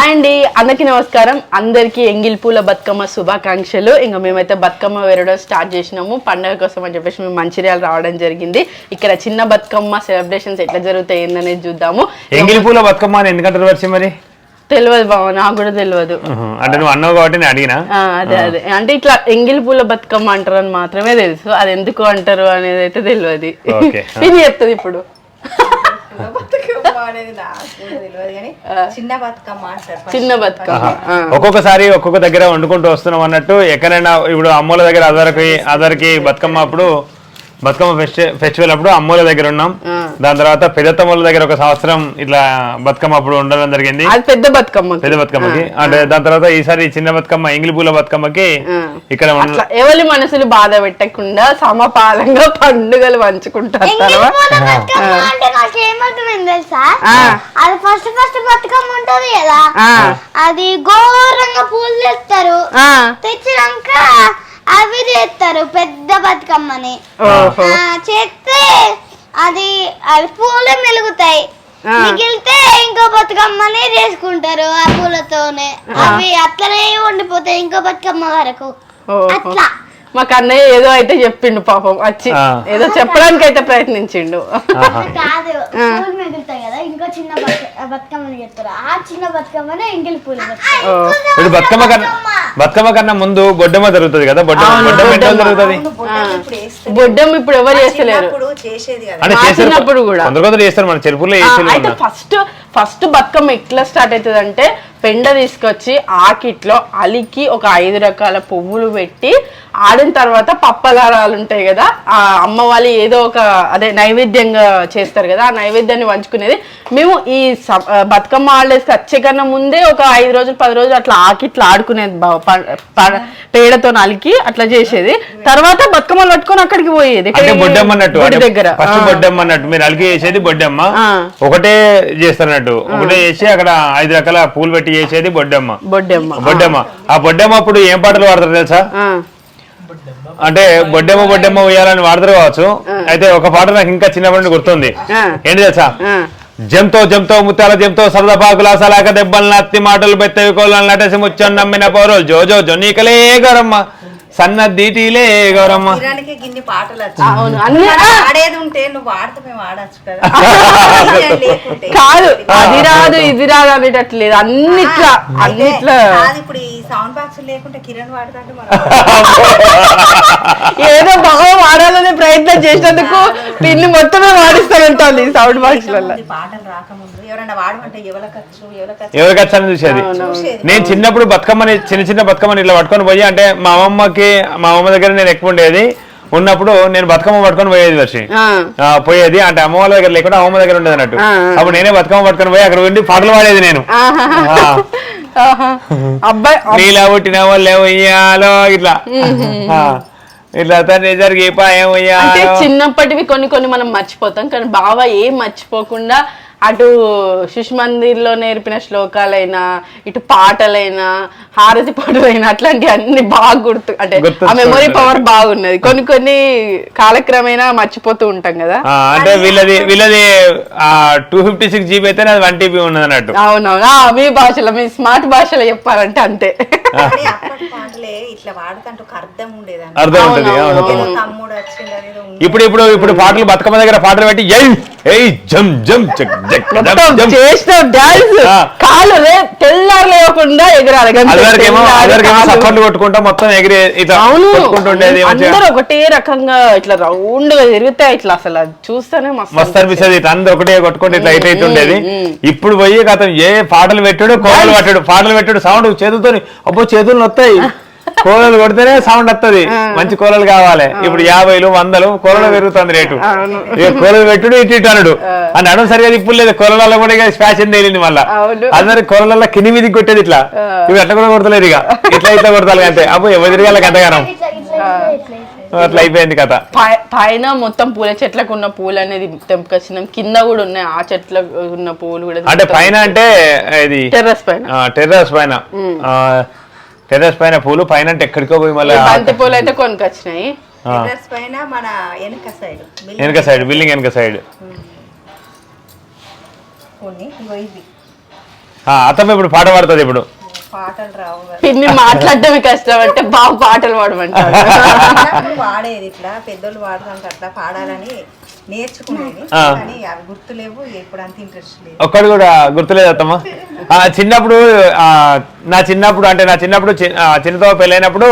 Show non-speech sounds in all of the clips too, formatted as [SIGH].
Hi అండి అందరికీ నమస్కారం. అందరికీ ఎంగిల్ పూల బతుకమ్మ శుభాకాంక్షలు. ఇంకా మేమైతే బతుకమ్మ వేరడం స్టార్ట్ చేసినాము. పండగ కోసం అని చెప్పేసి మేము మంచిర్యాల రావడం జరిగింది. ఇక్కడ చిన్న బతుకమ్మ సెలబ్రేషన్స్ ఎట్లా జరుగుతాయి ఏందనేది చూద్దాము. ఎంగిలి పూల బతుకమ్మ అని ఎందుకంటారు వచ్చి మరి? తెలియదు బావ నాకు కూడా తెలియదు. అంటే నువ్వు అన్నావు కాబట్టి నేను అడిగినా? అదే అదే. అంటే ఇట్లా ఎంగిల్ పూల బతుకమ్మ అంటారు అని మాత్రమే తెలుసు. అది ఎందుకు అంటారు అనేది అయితే తెలియదు. ఇది [LAUGHS] చెప్తుంది ఇప్పుడు. [LAUGHS] బతుకమ్మ అనేది నాకు కూడా తెలియదు కానీ చిన్న బతుకమ్మ అంటారు first. చిన్న బతుకమ్మ ఆ. ఒక్కొక్కసారి ఒక్కొక్క దగ్గర వండుకుంటూ వస్తున్నాం అన్నట్టు ఎక్కడైనా ఇప్పుడు అమ్మోల దగ్గర అదరికి అదరికి బతుకమ్మ అప్పుడు బతుకమ్మ ఫెస్టి ఫెస్టివల్ అప్పుడు అమ్మోల దగ్గర ఉన్నాం. ఆ. దాని తర్వాత పెద్దత్తమ్మల దగ్గర ఒక సంవత్సరం ఇట్లా బతుకమ్మ అప్పుడు ఉండడం జరిగింది. అది పెద్ద బతుకమ్మ పెద్ద బతుకమ్మకి. అంటే దాని తర్వాత ఈసారి చిన్న బతుకమ్మ ఎంగిలి పూల బతుకమ్మకి ఇక్కడ ఎవరి మనసులు బాధ పెట్టకుండా సమపాలంగా పండుగలు పంచుకుంటారు. అది ఫస్ట్ ఫస్ట్ బతుకమ్మ ఉంటది కదా. అది ఘోరంగా పూలు తెస్తారు. ఆ, తెచ్చినాక అవి చేస్తారు పెద్ద బతుకమ్మని. చేస్తే అది అవి పూలే మెలుగుతాయి. మిగిలితే ఇంకో బతుకమ్మనే చేసుకుంటారు ఆ పూలతోనే. అవి అట్లనే ఉండిపోతాయి ఇంకో బతుకమ్మ వరకు. అట్లా. మాకు అన్నయ్య ఏదో అయితే చెప్పిండు పాపం వచ్చి. ఏదో చెప్పడానికి అయితే ప్రయత్నించిండు. కాదు పూలు మిగులుతాయి కదా ఇంకో చిన్న బతు- బతుకమ్మని చేస్తారు ఆ చిన్న బతుకమ్మనే ఎంగిలి పూలు బతుకమ్మ. ఓ. ఇప్పుడు బతుకమ్మ కన్నా బతుకమ్మ కన్నా ముందు బొడ్డమ్మ జరుగుతుంది కదా బొడ్డమ్మ బొడ్డమ్మ ఎట్లా బొడ్డమ్మ. జరుగుతుంది బొడ్డలు ఇప్పుడు వేస్తారు. బొడ్డం ఇప్పుడు ఎవరు చేస్తలేరు చిన్నప్పుడు చేసేది కదా అంటే చిన్నప్పుడు కూడా. కొందరు కొందరు చేస్తారు మన చేసేది అయితే ఫస్ట్ ఫస్ట్ బతుకమ్మ ఎట్లా స్టార్ట్ అవుతుంది అంటే పెండ తీసుకొచ్చి ఆకిట్లో అలికి ఒక ఐదు రకాల పువ్వులు పెట్టి ఆడిన తర్వాత పప్పలారాలు ఉంటాయి కదా ఆ అమ్మ వాళ్ళు ఏదో ఒక అదే నైవేద్యంగా చేస్తారు కదా ఆ నైవేద్యాన్ని పంచుకునేది మేము ఈ బతుకమ్మ హాలిడేస్కి వచ్చే కన్నా ముందే ఒక ఐదు రోజులు పది రోజులు అట్లా ఆకిట్లో ఆడుకునేది బా- ప- ప- పేడతో నలికి అట్లా చేసేది. తర్వాత బతుకమ్మలు పట్టుకొని అక్కడికి పోయేది? బొడ్డమ్మ దగ్గర. బొడ్డమ్మ అన్నట్టు. మీరు అలికి చేసేది బొడ్డమ్మ. ఆ. ఒకటే చేస్తారన్నట్టు. ఒకటే చేసి అక్కడ ఐదు రకాల పూలు పెట్టి చేసేది బొడ్డమ్మ. బొడ్డమ్మ. బొడ్డమ్మ. ఆ బొడ్డమ్మ అప్పుడు ఏం పాటలు పాడతారు తెలుసా? ఆ. అంటే బొడ్డెమ్మ బొడ్డెమ్మ ఉయ్యాలని వాడతారు కావచ్చు. అయితే ఒక పాట నాకు ఇంకా చిన్నప్పటి నుండి గుర్తుంది. ఏంటి తెలుసా. జంతో జంతో ముత్యాల జంతో సరదా పాకుల సలాక దెబ్బలు నత్తి మాటలు బెత్తవి కోళ్ళని నటసి ముచ్చని నమ్మిన పౌరులు. జోజో జొన్నీకలే గౌరమ్మ. సన్నద్దీటిలే గౌరమ్మ. గిన్ని పాటలు అవును, అన్ని- ఆడేది ఉంటే నువ్వు ఆడితే మేము ఆడచ్చు కదా. [LAUGHS] అది రాదు ఇది రాదు అనేటట్లేదు. అన్నిట్లా అయితే అన్నిట్లా. కాదు ఇప్పుడు ఈ సౌండ్ బాక్స్ లేకుంటే కిరణ్ వాడదంటే [LAUGHS] ఏదో బాగా వాడాలనే ప్రయత్నం చేసినందుకు పిన్ని మొత్తమే వాడిస్తానంటుంది సౌండ్ బాక్స్లలో ఈ పాటలు రాకముందు వాడమంటే ఎవరికచ్చు ఎవరికి వచ్చని చూసేది. చూసేది. నేను చిన్నప్పుడు బతుకమ్మని చిన్న చిన్న బతుకమ్మని ఇట్లా పట్టుకొని పోయి అంటే మా అమ్మమ్మకి మా అమ్మ దగ్గర నేను ఎక్కువ ఉండేది. ఉన్నప్పుడు నేను బతుకమ్మ పట్టుకొని పోయేది ఆ, పోయేది. అంటే అమ్మ వాళ్ళ దగ్గర లేకుండా అమ్మమ్మ దగ్గర ఉండేది అన్నట్టు. అప్పుడు నేనే బతుకమ్మ పట్టుకొని పోయి అక్కడ ఉండి పాటలు పాడేది నేను. నీలా పుట్టిన వాళ్ళే ఉయ్యాలో ఇట్లా. ఇట్లా తండ్రి జరిగి పాయం అంటే ఉయ్యాలో చిన్నప్పటివి కొన్ని కొన్ని మనం మర్చిపోతాం కానీ బావ ఏం మర్చిపోకుండా అటు శిశుమందిర్లో నేర్పిన శ్లోకాలైనా ఇటు పాటలైనా హారతి పాటలైనా అట్లాంటివి అన్ని బాగా గుర్తు అంటే ఆ మెమొరీ. పవర్ బాగున్నది. కొన్ని కొన్ని కాలక్రమేణా మర్చిపోతూ ఉంటాం కదా. ఆ, అంటే వీళ్ళది వీళ్ళది టూ ఫిఫ్టీ సిక్స్ జీబీ అయితే అది వన్ టీబీ ఉన్నది అన్నట్టు అవునవును. మీ భాషలో మీ స్మార్ట్ భాషలో చెప్పాలంటే అంతే. అర్థం ఉంటుంది. ఇప్పుడు ఇప్పుడు ఇప్పుడు పాటలు బతుకమ్మ దగ్గర పాటలు పెట్టి ఎయ్ ఎయ్ జమ్ జమ్ జక్ చేసిన డాన్స్. కాలు తెల్లారు లేకుండా ఎగరాలి కొట్టుకుంటా మొత్తం ఎగిరి అవును. అందరూ ఒకటే రకంగా ఇట్లా రౌండ్గా తిరుగుతాయి ఇట్లా అసలు చూస్తేనే మస్తు అనిపిస్తుంది ఇట్లా అందరూ ఒకటే కొట్టుకుంటే ఇట్లా ఇట్ అయితే ఉండేది. ఇప్పుడు పోయి కథ ఏ పాటలు పెట్టాడు కోలలు పట్టాడు పాటలు పెట్టాడు సౌండ్ చేతులతో అబ్బో చేతులు వస్తాయి [LAUGHS] కోలలు కొడితేనే సౌండ్ వస్తది మంచి కోలలు కావాలి. ఇప్పుడు యాభైలు వందలు కోలలు పెరుగుతుంది రేటు. కోలలు పెట్టుడు ఇటు ఇటు అనడు. అని అడం సరిగా ఇప్పుడు లేదు. కోలలో కూడా ఇక ఫ్యాషన్ తేలింది మళ్ళా. అందరు కోలలో కింది మీదకి కొట్టేది ఇట్లా. ఇవి ఎట్లా కూడా కొడతలేదు ఇక. ఇట్లా ఇట్లా కొడతారు అంతే అబ్బో ఎవరి తిరగాలి ఇట్లా అట్లా అయిపోయింది కథ. పైన మొత్తం పూల చెట్లకు ఉన్న పూలు అనేది తెంపుకొచ్చినాం. కింద కూడా ఉన్నాయి. ఆ చెట్లకు ఉన్న పూలు కూడా అంటే పైన అంటే ఇది టెర్రస్ పైన. టెర్రస్ పైన. టెర్రస్ పైన పూలు పైన ఎక్కడికో పోయి మళ్ళీ బంతి పూలు అయితే కొనుకొచ్చినాయి. టెర్రస్ పైన మన వెనక సైడ్ వెనక సైడ్ బిల్డింగ్ వెనక సైడ్. అత్తమ్మ ఇప్పుడు పాట పాడుతుంది ఇప్పుడు. పాటలు రావు కదా. పిన్ని మాట్లాడటమే కష్టం అంటే బాగా పాటలు పాడమంటారు పాడేది [LAUGHS] ఇట్లా పెద్దోళ్ళు పాడుతుంటే అట్లా పాడాలని. ఆ. కానీ అవి గుర్తులేవు ఇప్పుడు అంత ఇంట్రెస్ట్ లేదు. ఒక్కడు కూడా గుర్తులేదు అత్తమ్మ. ఆ, చిన్నప్పుడు ఆ, నా చిన్నప్పుడు అంటే నా చిన్నప్పుడు చిన్నతో పెళ్ళైనప్పుడు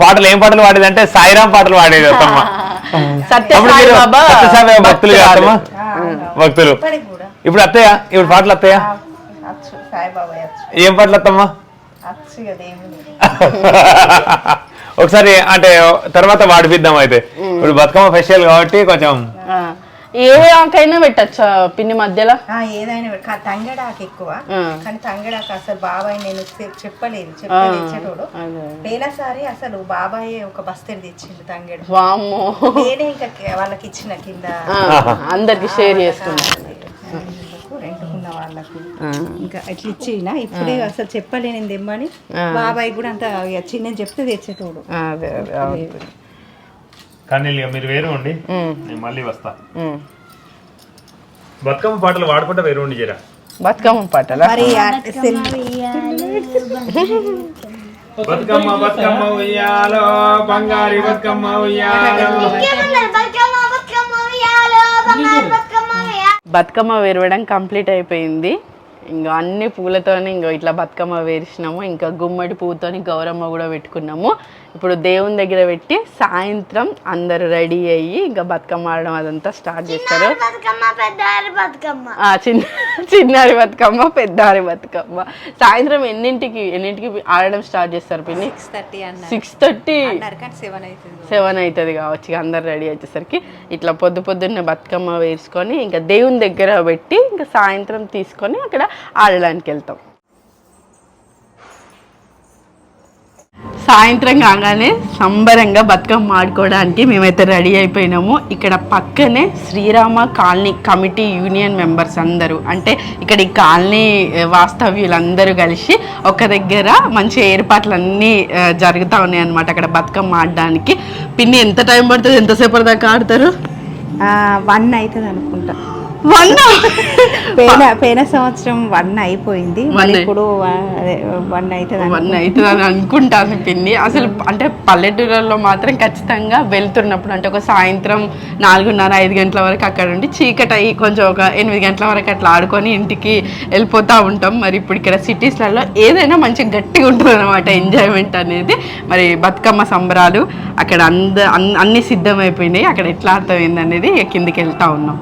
పాటలు ఏం పాటలు పాడేది అంటే సాయిరాం పాటలు పాడేది అత్తమ్మ. సత్యసాయి భక్తులు అత్తమ్మ. భక్తులు. కూడా. ఇప్పుడు అత్తయ్య? ఇప్పుడు పాటలు అత్తయ్య? ఏం పాటలు అత్తమ్మ? [LAUGHS] ఒకసారి అంటే తర్వాత వాడిపిద్దాం అయితే. ఇప్పుడు బతుకమ్మ ఫెస్టివల్ కాబట్టి కొంచెం. ఏ ఆకైనా పెట్టచ్చా పిన్ని మధ్యలో? ఏదైనా పెట్- కా- తంగడాకు ఎక్కువ. కానీ తంగడాకు అసలు బాబాయ్ నేను చెప్పలేదు. తెచ్చేటోడు అదే. పోయినసారి అసలు బాబాయ్ ఒక బస్తెడు తెచ్చిండు తంగడు. వామ్మో. నేనే ఇంకా వాళ్ళకి ఇచ్చిన కింద. అందరికి షేర్ చేసుకున్నాం. వీళ్ళకు రెంట్కున్న వాళ్ళకు. ఇంకా ఇట్లా ఇచ్చిన ఇప్పుడే అసలు చెప్పలేని తెమ్మని బాబాయ్ కూడా అంత చిన్న చెప్తే తెచ్చేటోడు. అదే అదే కానీ మీరు వేరు ఉండి నేను మళ్ళీ వస్తా. బతుకమ్మ పాటలు వాడుకుంటే వేరు ఉండి జరా. బతుకమ్మ పాటలా? బతుకమ్మ బతుకమ్మ ఉయ్యాలో బంగారి బతుకమ్మ ఉయ్యాలో? బతుకమ్మ విరవడం కంప్లీట్ అయిపోయింది. ఇంకా అన్ని పూలతోని ఇంకా ఇట్లా బతుకమ్మ వేసినాము ఇంకా గుమ్మడి పువ్వుతోని గౌరమ్మ కూడా పెట్టుకున్నాము. ఇప్పుడు దేవుని దగ్గర పెట్టి సాయంత్రం అందరు రెడీ అయ్యి ఇంకా బతుకమ్మ ఆడడం అదంతా స్టార్ట్ చేస్తారు. బతుకమ్మ పెద్దారి బతుకమ్మ. ఆ, చిన్న [LAUGHS] చిన్నారి బతుకమ్మ పెద్దారి బతుకమ్మ. సాయంత్రం ఎన్నింటికి ఎన్నింటికి ఆడడం స్టార్ట్ చేస్తారు పిన్ని? సిక్స్ థర్టీ సెవెన్ అవుతుంది. సెవెన్ అవుతుంది కావచ్చు ఇక అందరు రెడీ వచ్చేసరికి ఇట్లా పొద్దు పొద్దున్నే బతుకమ్మ వేసుకొని ఇంకా దేవుని దగ్గర పెట్టి ఇంకా సాయంత్రం తీసుకొని అక్కడ ఆడడానికి వెళ్తాం సాయంత్రం కాగానే సంబరంగా బతుకమ్మ ఆడుకోవడానికి మేమైతే రెడీ అయిపోయినాము. ఇక్కడ పక్కనే Srirama colony committee union members అందరూ అంటే ఇక్కడ ఈ కాలనీ వాస్తవ్యులందరూ కలిసి ఒక దగ్గర మంచి ఏర్పాట్లు అన్నీ జరుగుతూ ఉన్నాయి అనమాట అక్కడ బతుకమ్మ ఆడడానికి. పిన్ని ఎంత టైం పడుతుంది? ఎంతసేపటి దాకా ఆడతారు వన్ అవుతుంది అనుకుంటా వన్ [LAUGHS] పోయిన పోయిన సంవత్సరం వన్ అయిపోయింది. ఇప్పుడు వన్ అవుతుంది వన్ అవుతుంది అని అనుకుంటాను పిన్ని. అసలు అంటే పల్లెటూరులో మాత్రం ఖచ్చితంగా వెళ్తున్నప్పుడు అంటే ఒక సాయంత్రం నాలుగున్నర ఐదు గంటల వరకు అక్కడ ఉండి చీకటి అయ్యి కొంచెం ఒక ఎనిమిది గంటల వరకు అట్లా ఆడుకొని ఇంటికి వెళ్ళిపోతూ ఉంటాం. మరి ఇప్పుడు ఇక్కడ సిటీస్లలో ఏదైనా మంచి గట్టిగా ఉంటుంది అనమాట ఎంజాయ్మెంట్ అనేది. మరి బతుకమ్మ సంబరాలు అక్కడ అంద అన్- అన్ని సిద్ధమైపోయినాయి. అక్కడ ఎట్లా అర్థమైంది అనేది కిందికి వెళ్తా ఉన్నాం.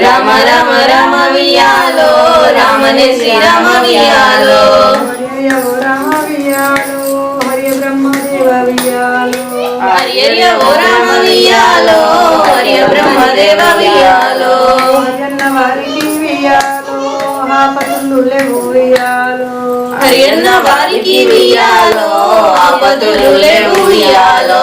రామ రామ రామ వియాలో. రామనే శ్రీరామ వియాలో. రామ వియాలో. హరియ బ్రహ్మదేవ వియాలో. హరియన్న వారికి వియాలో. ఆపతులు లేవు వియాలో.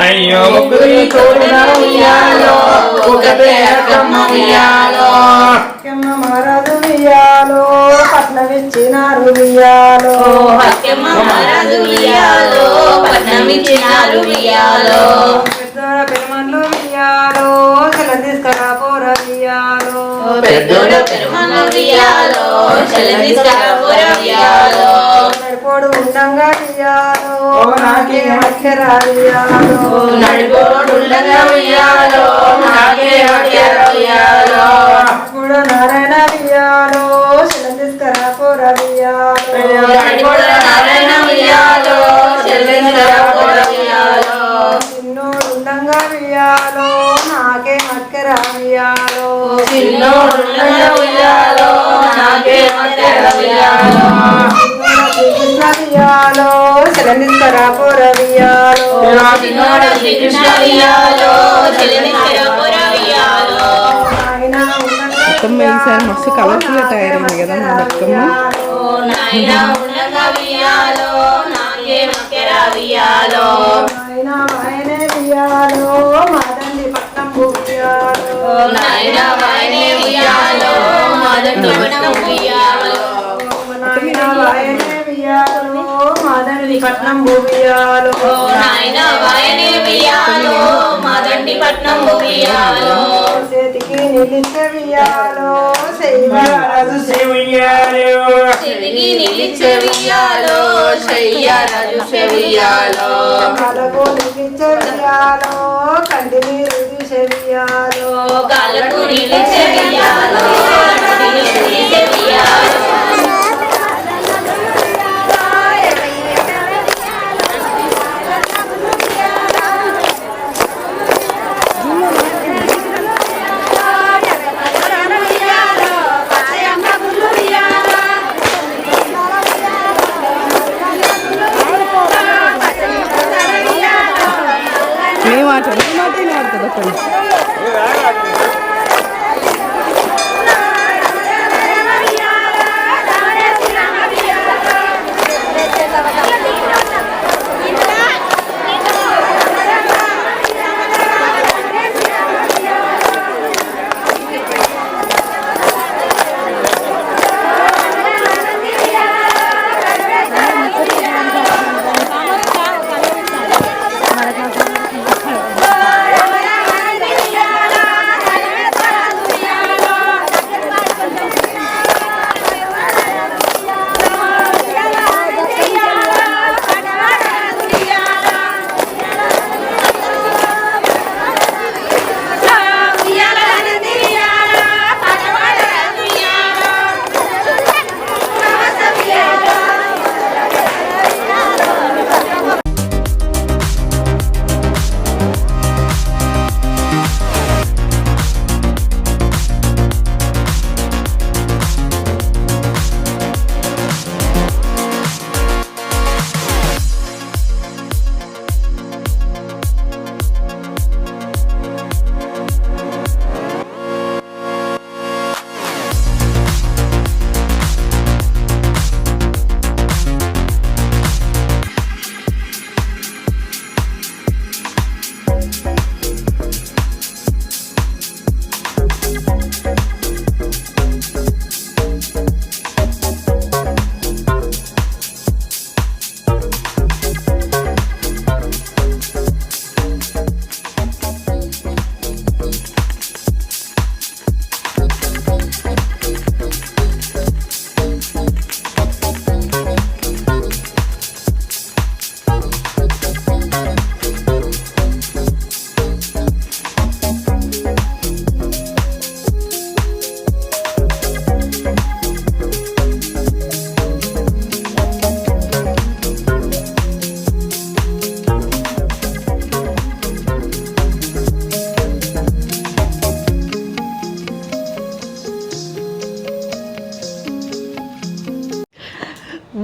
అయ్యో. ముగ్గురి తోడున వియాలో ఒకటే మహారాజు వియాలో పట్నమిచ్చినారు వియాలో పెద్దోడ పెరుమల వియాలో చెల్లి తీసుకురా వియాలో నడుగోడుండగా వియాలో నాకే వియాలో నడుగోడ నారాయణ వియాలో చెల్లి తీసుకురా వియాలో చిన్నోడుండగా వియాలో నాకే నాకేమక్కర ఉయ్యాలో కృష్ణ వియాలో శరణిస్తరా పొర వియాలో చిన్నోడ శ్రీకృష్ణ ఈసారి మస్తు కలర్ఫుల్ తయారైంది కదా మా మొత్తం నాయన ఉండగా ఆయనే వియాలో మాదండి పట్నం ఉయ్యాలో నాయన వాయనే మాదండి పట్నం చేతికి నిలిచే వియాలో శైవరాజు నిలిచే చెవియాలో కలకు నిలిచే వియాలో కంటి వియాలో కాళ్ళకు నిలిచే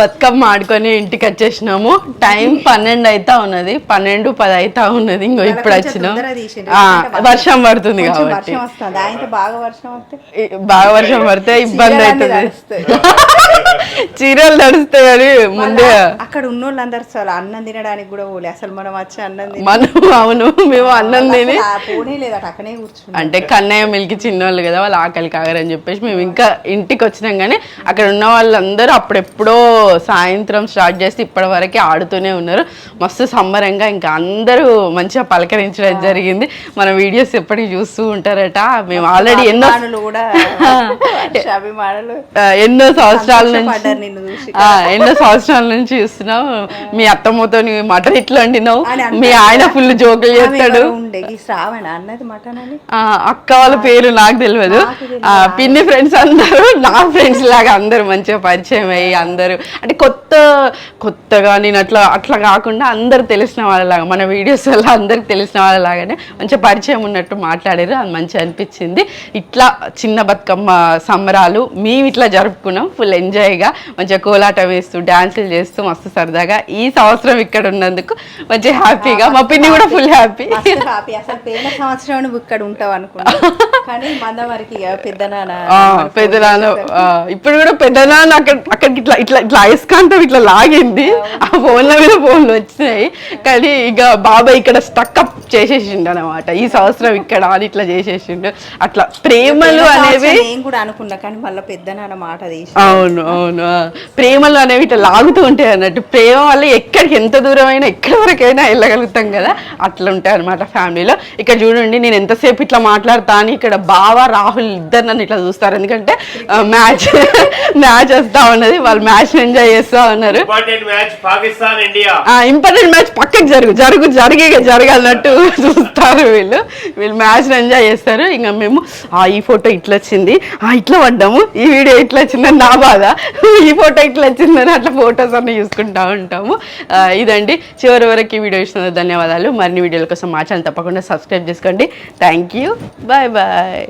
బతుకమ్మ ఆడుకొని ఇంటికి వచ్చేసినాము. టైం పన్నెండు అయితా ఉన్నది. పన్నెండు పది అయితా ఉన్నది. ఇంకో ఇప్పుడు వచ్చినాం. వర్షం పడుతుంది కాబట్టి. బాగా వర్షం పడితే ఇబ్బంది అవుతుంది. [LAUGHS] చీరలు తడుస్తాయి కానీ ముందే అక్కడ ఉన్న వాళ్ళందరూ అసలు అన్నం తినడానికి కూడా పోలే. అసలు మనం వచ్చి అన్నం మనం అవును మేము అన్నం తిని అక్కడే కూర్చున్నాం. అంటే కన్నయ్య మిల్కి చిన్నోళ్ళు కదా వాళ్ళు ఆకలి కాగరని చెప్పేసి మేము ఇంకా ఇంటికి వచ్చినాం కానీ అక్కడ ఉన్న వాళ్ళందరూ అప్పుడెప్పుడో సాయంత్రం స్టార్ట్ చేసి ఇప్పటి వరకు ఆడుతూనే ఉన్నారు. మస్తు సంబరంగా ఇంకా అందరూ మంచిగా పలకరించడం జరిగింది. మన వీడియోస్ ఎప్పటికీ చూస్తూ ఉంటారట. మేము ఆల్రెడీ ఎన్నో ఎన్నో సంవత్సరాల నుంచి ఎన్నో సంవత్సరాల నుంచి చూస్తున్నావు. మీ అత్తమ్మతో మటన్ ఇట్లా వండినావు? మీ ఆయన ఫుల్ జోకులు చేస్తాడు. అక్క వాళ్ళ పేరు నాకు తెలియదు పిన్ని ఫ్రెండ్స్ అందరూ నా ఫ్రెండ్స్ లాగా అందరూ మంచిగా పరిచయం అయ్యి అందరూ అంటే కొత్త కొత్తగా నేను అట్లా అట్లా కాకుండా అందరు తెలిసిన వాళ్ళలాగా మన వీడియోస్ వల్ల అందరికి తెలిసిన వాళ్ళలాగానే మంచిగా పరిచయం ఉన్నట్టు మాట్లాడారు. అది మంచిగా అనిపించింది. ఇట్లా చిన్న బతుకమ్మ సంబరాలు మేము ఇట్లా జరుపుకున్నాం. ఫుల్ ఎంజాయ్గా మంచిగా కోలాటం వేస్తూ డాన్సులు చేస్తూ మస్తు సరదాగా ఈ సంవత్సరం ఇక్కడ ఉన్నందుకు మంచిగా హ్యాపీగా మా పిన్ని కూడా ఫుల్ హ్యాపీ హ్యాపీ అసలు సంవత్సరం ఇక్కడ ఉంటావు అనుకున్నా. కానీ మన వరకు ఇక పెద్ద నాన్న పెద్ద నాన్న ఆ, ఇప్పుడు కూడా పెద్ద నాన్న అక్కడ అక్కడికి ఇట్లా ఇట్లా ఇట్లా అయస్కాంతం ఇట్లా లాగింది. ఆ ఫోన్ల మీద ఫోన్లు వచ్చినాయి. కానీ ఇక బాబాయ్ ఇక్కడ స్టక్అప్ చేసేసిండు అనమాట ఈ సంవత్సరం ఇక్కడ అని ఇట్లా చేసేసిండు. అట్లా ప్రేమలు అనేవి నేను కూడా అనుకున్నా కానీ మళ్ళీ పెద్ద మాట అవును అవును. ప్రేమలు అనేవి ఇట్లా లాగుతూ ఉంటాయి అన్నట్టు. ప్రేమ వల్ల ఎక్కడికి ఎంత దూరం అయినా ఎక్కడి వరకైనా వెళ్ళగలుగుతాం కదా. అట్లా ఉంటాయి అనమాట ఫ్యామిలీలో. ఇక్కడ చూడండి నేను ఎంతసేపు ఇట్లా మాట్లాడతా అని ఇక్కడ బావ రాహుల్ ఇద్దరు నన్ను ఇట్లా చూస్తారు. ఎందుకంటే మ్యాచ్ మ్యాచ్ వస్తా ఉన్నది. వాళ్ళు మ్యాచ్ ఎంజాయ్ చేస్తా ఉన్నారు. ఇంపార్టెంట్ మ్యాచ్ పక్కకి జరుగు జరుగు జరిగే జరగాలన్నట్టు [LAUGHS] చూస్తారు వీళ్ళు. వీళ్ళు మ్యాచ్ ఎంజాయ్ చేస్తారు. ఇంకా మేము ఆ ఈ ఫోటో ఇట్లా వచ్చింది. ఆ ఇట్లా పడ్డాము. ఈ వీడియో ఇట్లా వచ్చిందని నా బాధ. [LAUGHS] ఈ ఫోటో ఇట్లా వచ్చిందని అట్లా ఫొటోస్ అన్ని చూసుకుంటా ఉంటాము. ఇదండి. చివరి వరకు ఈ వీడియో ఇస్తున్న ధన్యవాదాలు. మరిన్ని వీడియోల కోసం మా ఛానల్ తప్పకుండా సబ్స్క్రైబ్ చేసుకోండి. Thank you. Bye bye.